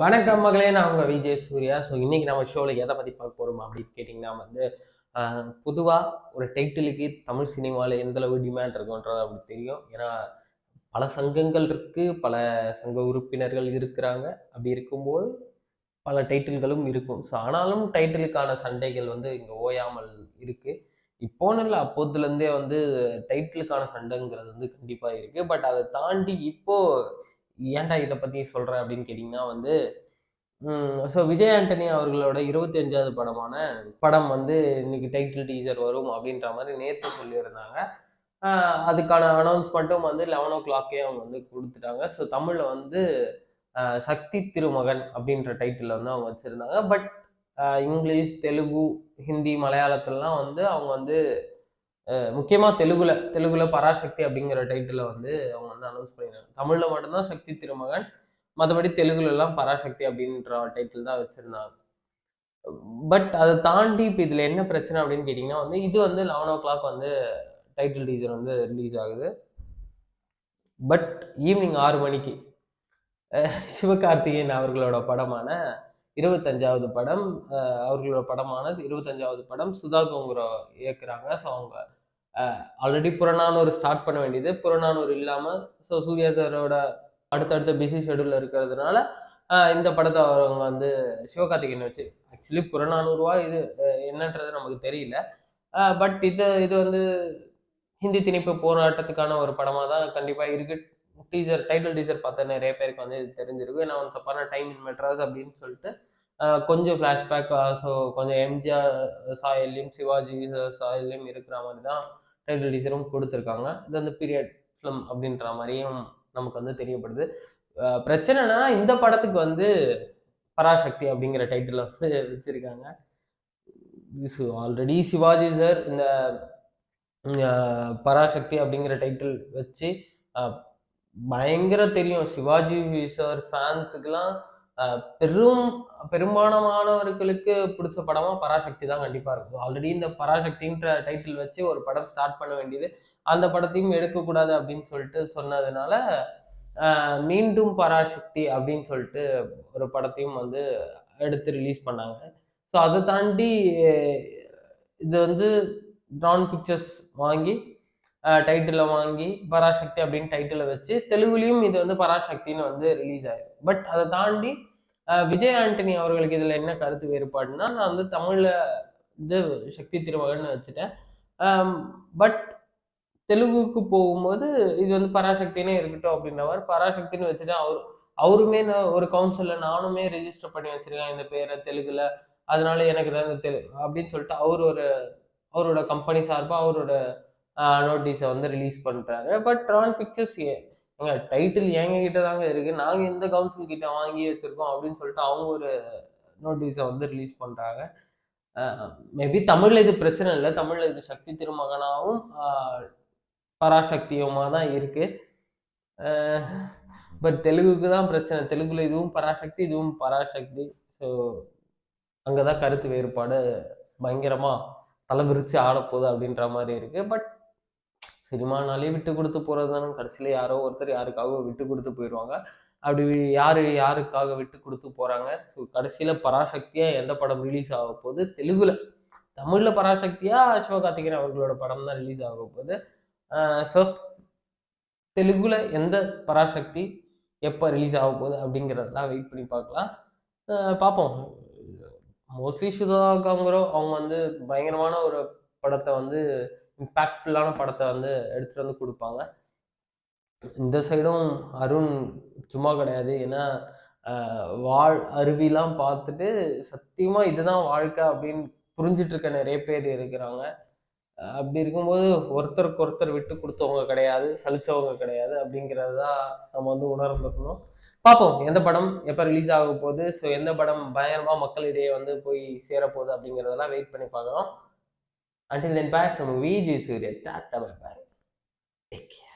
வணக்கம் மகளே நான் உங்க விஜய் சூர்யா. ஸோ இன்னைக்கு நம்ம ஷோவில் எதை பற்றி பார்க்க போகிறோம் அப்படின்னு கேட்டிங்கன்னா வந்து பொதுவாக ஒரு டைட்டிலுக்கு தமிழ் சினிமாவில் எந்த அளவு டிமாண்ட் இருக்குன்றது அப்படி தெரியும். ஏன்னா பல சங்கங்கள் இருக்கு பல சங்க உறுப்பினர்கள் இருக்கிறாங்க. அப்படி இருக்கும்போது பல டைட்டில்களும் இருக்கும். ஸோ ஆனாலும் டைட்டிலுக்கான சண்டைகள் வந்து இங்கே ஓயாமல் இருக்கு. இப்போன்னு இல்லை அப்போதுலேருந்தே வந்து டைட்டிலுக்கான சண்டைங்கிறது வந்து கண்டிப்பாக இருக்குது பட் அதை தாண்டி இப்போது ஏன்டா இதை பற்றி சொல்கிறேன் அப்படின்னு கேட்டிங்கன்னா வந்து ஸோ விஜய் ஆண்டனி அவர்களோட இருபத்தி அஞ்சாவது படமான படம் வந்து இன்னைக்கு டைட்டில் டீசர் வரும் அப்படின்ற மாதிரி நேற்று சொல்லியிருந்தாங்க. அதுக்கான அனௌன்ஸ்மெண்ட்டும் வந்து லெவன் ஓ கிளாக்கே அவங்க வந்து கொடுத்துட்டாங்க. ஸோ தமிழில் வந்து சக்தி திருமகன் அப்படின்ற டைட்டில் வந்து அவங்க வச்சுருந்தாங்க. பட் இங்கிலீஷ் தெலுங்கு ஹிந்தி மலையாளத்துலலாம் வந்து அவங்க வந்து முக்கியமாக தெலுங்குல தெலுங்குல பராசக்தி அப்படிங்கிற டைட்டில் வந்து அவங்க வந்து அனௌன்ஸ் பண்ணியிருந்தாங்க தமிழில் மட்டும்தான் சக்தி திருமகன் மற்றபடி தெலுங்குலலாம் பராசக்தி அப்படின்ற டைட்டில் தான் வச்சுருந்தாங்க. பட் அதை தாண்டி இப்போ இதில் என்ன பிரச்சனை அப்படின்னு கேட்டிங்கன்னா வந்து இது வந்து லெவன் ஓ கிளாக் வந்து டைட்டில் டீசர் வந்து ரிலீஸ் ஆகுது. பட் ஈவினிங் ஆறு மணிக்கு சிவகார்த்திகேயன் அவர்களோட படமான இருபத்தஞ்சாவது படம் அவர்களோட படமான இருபத்தஞ்சாவது படம் சுதா கோங்குரோ இயக்குறாங்க. ஸோ அவங்க ஆல்ரெடி புறநானூறு ஸ்டார்ட் பண்ண வேண்டியது. புறநானூறு இல்லாமல் ஸோ சூர்யா சாரோட அடுத்தடுத்த பிஸி ஷெடியூலில் இருக்கிறதுனால இந்த படத்தை அவங்க வந்து சிவகார்த்திகேயன் வச்சு ஆக்சுவலி புறநானூறுவா இது என்னன்றது நமக்கு தெரியல. பட் இது இது வந்து ஹிந்தி திணிப்பு போராட்டத்துக்கான ஒரு படமாக தான் கண்டிப்பாக இருக்கு. டீசர் டைட்டில் டீசர் பார்த்த நிறைய பேருக்கு வந்து இது தெரிஞ்சிருக்கு ஏன்னா once upon a time in Madras அப்படின்னு சொல்லிட்டு கொஞ்சம் ஃப்ளாஷ்பேக் ஸோ கொஞ்சம் எம்ஜிஆர் சாயல்லையும் சிவாஜி சாயல்லையும் இருக்கிற மாதிரி தான் டைட்டில் டீசரும் கொடுத்துருக்காங்க. இது வந்து பீரியட் ஃபிலிம் அப்படின்ற மாதிரியும் நமக்கு வந்து தெரியப்படுது. பிரச்சனைனா இந்த படத்துக்கு வந்து பராசக்தி அப்படிங்கிற டைட்டில் வந்து வச்சுருக்காங்க. ஆல்ரெடி சிவாஜி சார் இந்த பராசக்தி அப்படிங்கிற டைட்டில் வச்சு பயங்கர தெரியும். சிவாஜி சார் ஃபேன்ஸுக்கெல்லாம் பெரும் பெரும்பாலானவர்களுக்கு பிடிச்ச படமா பராசக்தி தான் கண்டிப்பா இருக்கும். ஆல்ரெடி இந்த பராசக்தின்ற டைட்டில் வச்சு ஒரு படம் ஸ்டார்ட் பண்ண வேண்டியது. அந்த படத்தையும் எடுக்கக்கூடாது அப்படின்னு சொல்லிட்டு சொன்னதுனால மீண்டும் பராசக்தி அப்படின்னு சொல்லிட்டு ஒரு படத்தையும் வந்து எடுத்து ரிலீஸ் பண்ணாங்க. ஸோ அதை தாண்டி இது வந்து ட்ரான் பிக்சர்ஸ் வாங்கி டைட்டிலை வாங்கி பராசக்தி அப்படின்னு டைட்டிலை வச்சு தெலுங்குலேயும் இது வந்து பராசக்தின்னு வந்து ரிலீஸ் ஆயிடும் பட் அதை தாண்டி விஜய் ஆண்டனி அவர்களுக்கு இதில் என்ன கருத்து வேறுபாடுனா நான் வந்து தமிழில் இது சக்தி திருமகன் வச்சுட்டேன். பட் தெலுங்குக்கு போகும்போது இது வந்து பராசக்தினே இருக்கட்டும் அப்படின்ற மாதிரி பராசக்தின்னு வச்சுட்டு அவர் அவருமே நான் ஒரு கவுன்சிலில் நானுமே ரெஜிஸ்டர் பண்ணி வச்சிருக்கேன் இந்த பேரை தெலுங்குல. அதனால எனக்கு தான் இந்த தெலு அப்படின்னு சொல்லிட்டு அவர் ஒரு அவரோட கம்பெனி சார்பாக அவரோட நோட்டீஸை வந்து ரிலீஸ் பண்ணுறாரு பட் ட்ரான் பிக்சர்ஸ் ஏங்க டைட்டில் எங்க கிட்ட தாங்க இருக்கு. நாங்கள் எந்த கவுன்சில் கிட்ட வாங்கி வச்சிருக்கோம் அப்படின்னு சொல்லிட்டு அவங்க ஒரு நோட்டீஸை வந்து ரிலீஸ் பண்ணுறாங்க மேபி தமிழில் இது பிரச்சனை இல்லை. தமிழில் இது சக்தி திருமகனாகவும் பராசக்தியுமா தான் இருக்கு. பட் தெலுங்குக்கு தான் பிரச்சனை. தெலுங்குல இதுவும் பராசக்தி இதுவும் பராசக்தி. ஸோ அங்கே தான் கருத்து வேறுபாடு பயங்கரமாக தலைவிரிச்சு ஆடப்போகுது அப்படின்ற மாதிரி இருக்கு. பட் சினிமானாலே விட்டு கொடுத்து போகிறது தானே கடைசியில் யாரோ ஒருத்தர் யாருக்காக விட்டு கொடுத்து போயிடுவாங்க அப்படி யார் யாருக்காக விட்டு கொடுத்து போகிறாங்க ஸோ கடைசியில் பராசக்தியாக எந்த படம் ரிலீஸ் ஆக போகுது? தெலுங்குல. தமிழில் பராசக்தியாக சிவகார்த்திகேயன் அவர்களோட படம் தான் ரிலீஸ் ஆக போகுது. ஸோ தெலுங்குல எந்த பராசக்தி எப்போ ரிலீஸ் ஆக போகுது அப்படிங்கிறதெல்லாம் வெயிட் பண்ணி பார்க்கலாம். பார்ப்போம். மோஸ்ட்லி சுதா காங்கரோ அவங்க வந்து பயங்கரமான ஒரு படத்தை வந்து இம்பேக்ட்ஃபுல்லான படத்தை வந்து எடுத்துகிட்டு வந்து கொடுப்பாங்க. இந்த சைடும் அருண் சும்மா கிடையாது. ஏன்னா வாழ் அருவிலாம் பார்த்துட்டு சத்தியமாக இதுதான் வாழ்க்கை அப்படின்னு புரிஞ்சிட்டு இருக்க நிறைய பேர் இருக்கிறாங்க. அப்படி இருக்கும்போது ஒருத்தருக்கு ஒருத்தர் விட்டு கொடுத்தவங்க கிடையாது சலிச்சவங்க கிடையாது அப்படிங்கிறது தான் நம்ம வந்து உணர்ந்துக்கணும். பார்ப்போம் எந்த படம் எப்போ ரிலீஸ் ஆக போகுது? ஸோ எந்த படம் பயங்கரமாக மக்களிடையே வந்து போய் சேரப்போகுது அப்படிங்கிறதெல்லாம் வெயிட் பண்ணி பார்க்குறோம். Until then bye from VG Surya. Tata bye bye. Take care.